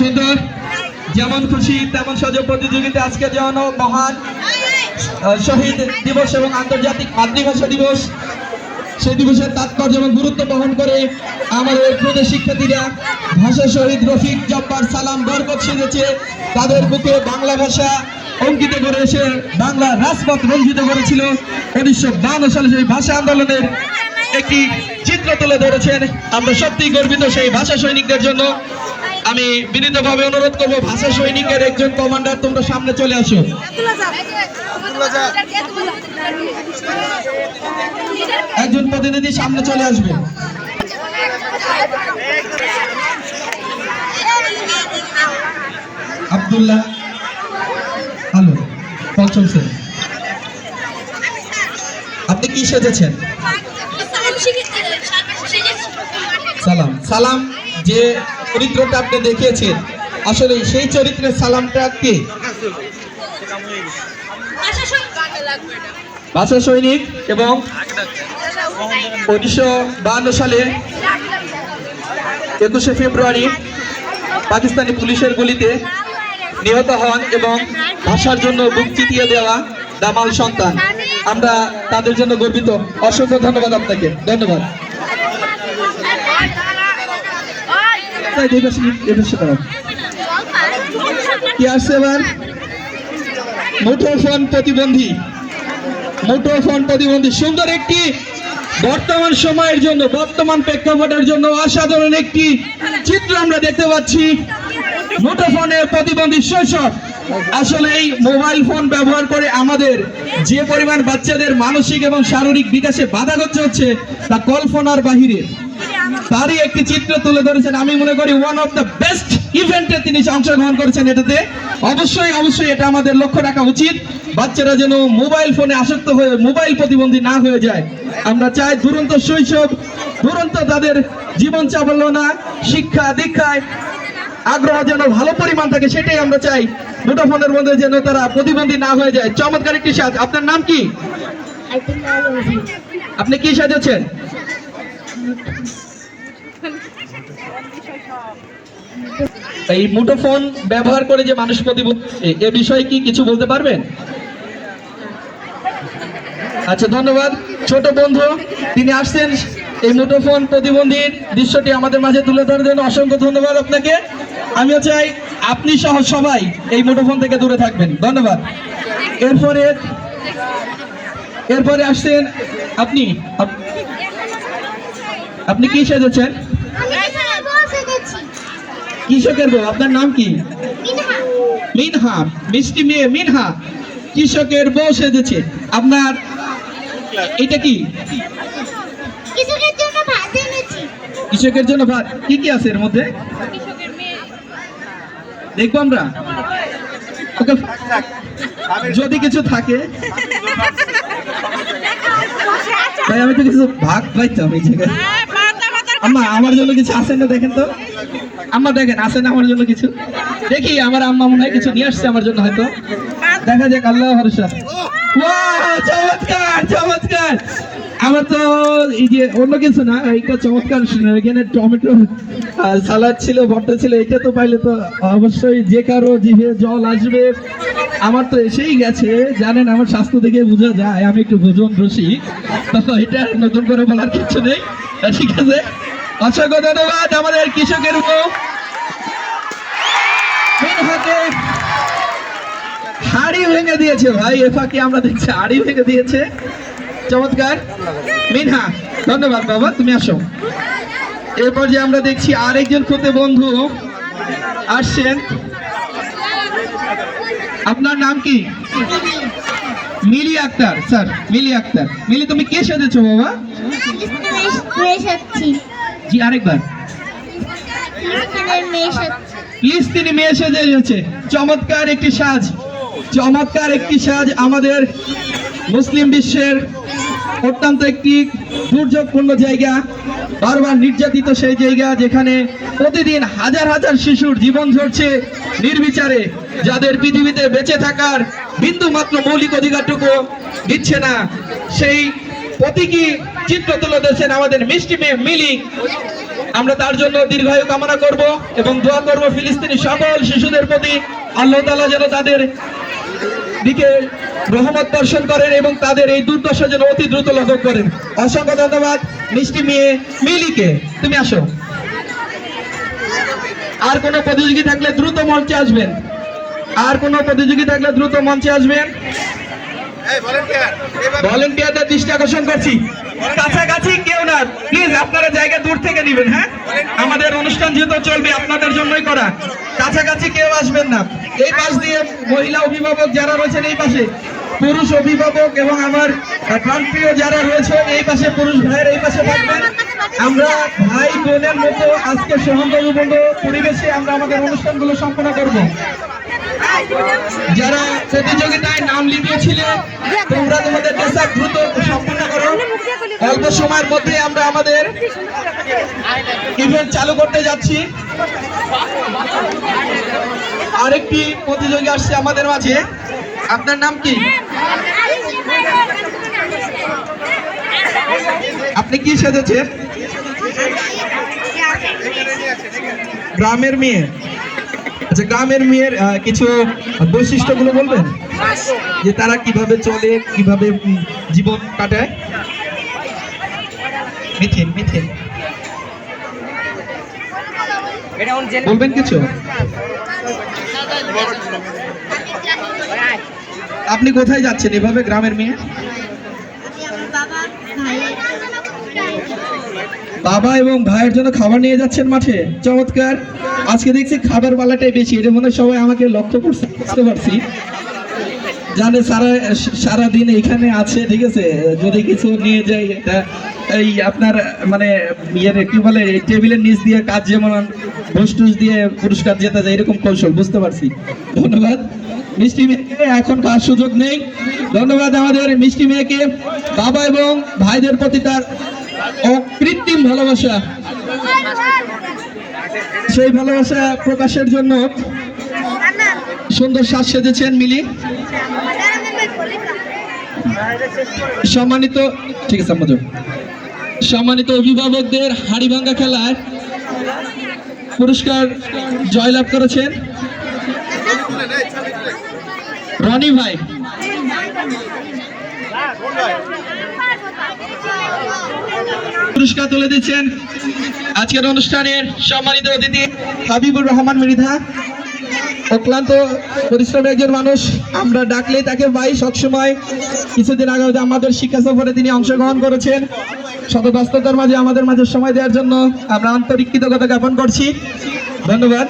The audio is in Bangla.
সুন্দর, যেমন খুশি, তেমন সাজো প্রতিযোগিতা আজকে যেমন মহান শহীদ দিবস এবং আন্তর্জাতিক মাতৃভাষা দিবস। সেই দিবসের তাৎপর্য এবং গুরুত্ব বহন করে আমাদের প্রদেশ শিক্ষার্থীরা ভাষা শহীদ রফিক জব্বার সালাম বরকত সেজেছে, তাদের বুকে বাংলা ভাষা অঙ্কিত করে এসে বাংলা রাজপথ রঞ্জিত করেছিল। উনিশশো বান্ন সালে সেই ভাষা আন্দোলনের একটি চিত্র তুলে ধরেছেন। আমরা সত্যিই গর্বিত সেই ভাষা সৈনিকদের জন্য। আমি বিনীতভাবে অনুরোধ করব ভাষা সৈনিকের একজন কমান্ডার তোমরা সামনে চলে আসো। একজন প্রতিনিধি সামনে চলে আসবে। আবদুল্লাহ হ্যালো পঞ্চম শ্রেণি। আপনি কি সেজেছেন? সালাম। সালাম। যে চরিত্রটা আপনি দেখিয়েছেন। আসলে সেই চরিত্রের সালামটা কে? ভাষা সৈনিক এবং উনিশশো বাহান্ন সালে একুশে ফেব্রুয়ারি পাকিস্তানি পুলিশের গুলিতে নিহত হন এবং ভাষার জন্য বুক চিতিয়ে দেওয়া দামাল সন্তান। আমরা তাদের জন্য গর্বিত। অসংখ্য ধন্যবাদ আপনাকে। ধন্যবাদ। তাই এই পাশে- দাঁড়াও। কি আসছে এবার? মুঠোফোন প্রতিবন্ধী। মুঠোফোন প্রতিবন্ধী। সুন্দর একটি বর্তমান সময়ের জন্য, বর্তমান প্রেক্ষাপটের জন্য অসাধারণ একটি চিত্র আমরা দেখতে পাচ্ছি। মুঠোফোনের প্রতিবন্ধী শৈশব। আসলে এই মোবাইল ফোন ব্যবহার করে আমাদের যে পরিমাণ বাচ্চাদের মানসিক এবং শারীরিক বিকাশে বাধাগ্রস্ত হচ্ছে তা কল্পনার বাহিরে। তারই একটি চিত্র তুলে ধরেছেন। আমি মনে করি ওয়ান অফ দ্য বেস্ট ইভেন্টে তিনি অংশগ্রহণ করেছেন এটাতে। অবশ্যই অবশ্যই এটা আমাদের লক্ষ্য রাখা উচিত। বাচ্চারা যেন মোবাইল ফোনে আসক্ত হয়ে মোবাইল প্রতিবন্ধী না হয়ে যায়। আমরা চাই দুরন্ত শৈশব দুরন্ত তাদের জীবন চাবলনা শিক্ষা দীক্ষায় আগ্রহ যেন ভালো পরিমাণ থাকে সেটাই আমরা চাই। মুঠোফোনের মধ্যে যেন তারা প্রতিবন্ধী না হয়ে যায়। চমৎকার একটি সাজ। আপনার নাম কি? আপনি কি সাজেছেন এই মুঠোফোন ব্যবহার করে যে মানুষ প্রতিবন্ধী, এ- বিষয়ে কি কিছু বলতে পারবেন? আচ্ছা ধন্যবাদ। ছোট বন্ধু, তিনি আসছেন এই মুঠোফোন প্রতিবন্ধীর দৃশ্যটি আমাদের মাঝে তুলে ধরার জন্য অসংখ্য ধন্যবাদ আপনাকে। আমিও চাই আপনি সহ সবাই এই মুঠোফোন থেকে দূরে থাকবেন। ধন্যবাদ। এরপরে এরপরে আসছেন আপনি। আপনি কি সেজেছেন? কৃষকের বউ আপনার নাম কি? মিনহা। মিষ্টি মেয়ে মিনহা। কৃষকের বউ সেজেছে। আপনার এটা কি? কৃষকের জন্য ভাত কি কি আছে এর মধ্যে? দেখব আমরা। ওকে যদি কিছু থাকে। ভাই আমি তো কিছু ভাগ পাইতাম এই জায়গায়। আম্মা, আমার জন্য কিছু আছে না দেখেন তো? আম্মা, দেখেন, আছে না আমার জন্য কিছু? দেখি, আমার আম্মা মনে হয় কিছু নিয়ে আসছে আমার জন্য হয়তো। দেখা যাক আল্লাহ ভরসা। চমৎকার চমৎকার। আমার তো এই যে অন্য কিছু না, এইটা চমৎকার এখানে টমেটো সালাদ ছিল, ভর্তা ছিল এটা তো পাইলে তো অবশ্যই যে কারও জিভে জল আসবে। আমার তো এসেই গেছে, জানেন, আমার স্বাস্থ্য দেখে বোঝা যায়, আমি একটু ভোজন রসিক। তো এটা নতুন করে বলার কিছু নেই। ঠিক আছে? অসংখ্য ধন্যবাদ আমাদের কৃষকের উপর। হাড়ি ভেঙে দিয়েছে ভাই, এ ফাঁকে আমরা দেখছি হাড়ি ভেঙে দিয়েছে। চমৎকার। মিনহা, ধন্যবাদ বাবা, তুমি আসো। এরপর যে আমরা দেখছি আরেকজন খুদে বন্ধু আসছেন। আপনার নাম কি? মিলি আক্তার, স্যার, মিলি আক্তার। মিলি, তুমি কে সেজেছো বাবা? জি, আরেকবার। প্লিজ তিনি মেয়ে সেজে এসেছে চমৎকার একটি সাজ, চমৎকার একটি সাজ আমাদের মুসলিম বিশ্বের অত্যন্ত একটি দুর্যোগপূর্ণ জায়গা, বারবার নির্যাতিত সেই জায়গা যেখানে প্রতিদিন হাজার হাজার শিশুর জীবন ঝরছে নির্বিচারে, যাদের পৃথিবীতে বেঁচে থাকার বিন্দু মাত্র মৌলিক অধিকারটুকু দিচ্ছে না। সেই প্রতীকী চিত্র তুলে ধরেছেন আমাদের মিষ্টি মেয়ে মিলি। আমরা তার জন্য দীর্ঘায়ু কামনা করব এবং দোয়া করব ফিলিস্তিনি সকল শিশুদের প্রতি। আল্লাহ তাআলা যেন তাদের দিকে রহমত দর্শন করেন এবং তাদের এই দুর্দশা যেন অতি দ্রুত লাঘব করেন। অসংখ্য ধন্যবাদ মিষ্টি মেয়ে মিলিকে। তুমি আসো। আর কোনো প্রতিযোগী থাকলে দ্রুত মঞ্চে আসবেন। আর কোনো প্রতিযোগী থাকলে দ্রুত মঞ্চে আসবেন। ভলেন্টিয়ারদের দৃষ্টি আকর্ষণ করছি। কাছাকাছি কেউ না। প্লিজ আপনারা জায়গা দূর থেকে নেবেন হ্যাঁ? আমাদের অনুষ্ঠান যেহেতু চলবে, আপনাদের জন্যই করা। কাছাকাছি কেউ আসবেন না। এই পাশ দিয়ে মহিলা অভিভাবক যারা রয়েছেন, এই পাশে পুরুষ অভিভাবক এবং আমার প্রাণপ্রিয় যারা রয়েছে এই পাশে পুরুষ ভাইয়ের এই পাশে থাকবেন। আমরা ভাই বোনের মতো আজকে সহযোগীবন্ধ পরিবেশে আমরা আমাদের অনুষ্ঠানগুলো সম্পন্ন করব। যারা প্রতিযোগিতায় নাম লিখিয়েছিলে তোমরা তোমাদের পেশা দ্রুত সম্পন্ন করো। অল্প সময়ের মধ্যে আমরা আমাদের ইভেন্ট চালু করতে যাচ্ছি। আরেকটি প্রতিযোগী আসছে আমাদের মাঝে। আপনার নাম কি? আপনি কি সেজেছেন? গ্রামের মেয়ে। আচ্ছা গ্রামের মেয়ের কিছু বৈশিষ্ট্যগুলো বলবেন? যে তারা কীভাবে চলে, কীভাবে জীবন কাটায়? মিথিন মিথিন বলবেন কিছু? আপনি কোথায় যাচ্ছেন এভাবে গ্রামের মেয়ে? বাবা এবং ভাইয়ের জন্য খাবার নিয়ে যাচ্ছেন মাঠে। চমৎকার। আজকে দেখছি খাবার পালাটাই বেশি। এটা মনে সবাই আমাকে লক্ষ্য করছে, বুঝতে পারছি। জানে সারা সারা দিন এখানে আছে, ঠিক আছে? যদি কিছু নিয়ে যাই এই আপনার মানে ইয়ের কি বলে টেবিলের নিচ দিয়ে কাজ যেমন ঘুষ টুস দিয়ে পুরস্কার জেতা যায়, এরকম কৌশল, বুঝতে পারছি। ধন্যবাদ। মিষ্টি মেয়েকে এখন কার সুযোগ নেই? ধন্যবাদ আমাদের মিষ্টি মেয়েকে। বাবা এবং ভাইদের প্রতি তার অকৃত্রিম ভালোবাসা। সেই ভালোবাসা প্রকাশের জন্য সুন্দর সাজ সেজেছেন মিলি। সম্মানিত, ঠিক আছে সম্মানিত অভিভাবকদের হাড়ি ভাঙ্গা খেলায় পুরস্কার জয়লাভ করেছেন রনি ভাই। পুরস্কার তুলে দিচ্ছেন আজকের অনুষ্ঠানের সম্মানিত অতিথি হাবিবুর রহমান মৃধা অক্লান্ত পরিশ্রমী একজন মানুষ। আমরা ডাকলে তাকে পাই সবসময়। কিছুদিন আগে আমাদের শিক্ষা সফরে তিনি অংশগ্রহণ করেছেন। শত ব্যস্ততার মাঝে আমাদের মাঝে সময় দেওয়ার জন্য আমরা আন্তরিক কৃতজ্ঞতা জ্ঞাপন করছি। ধন্যবাদ।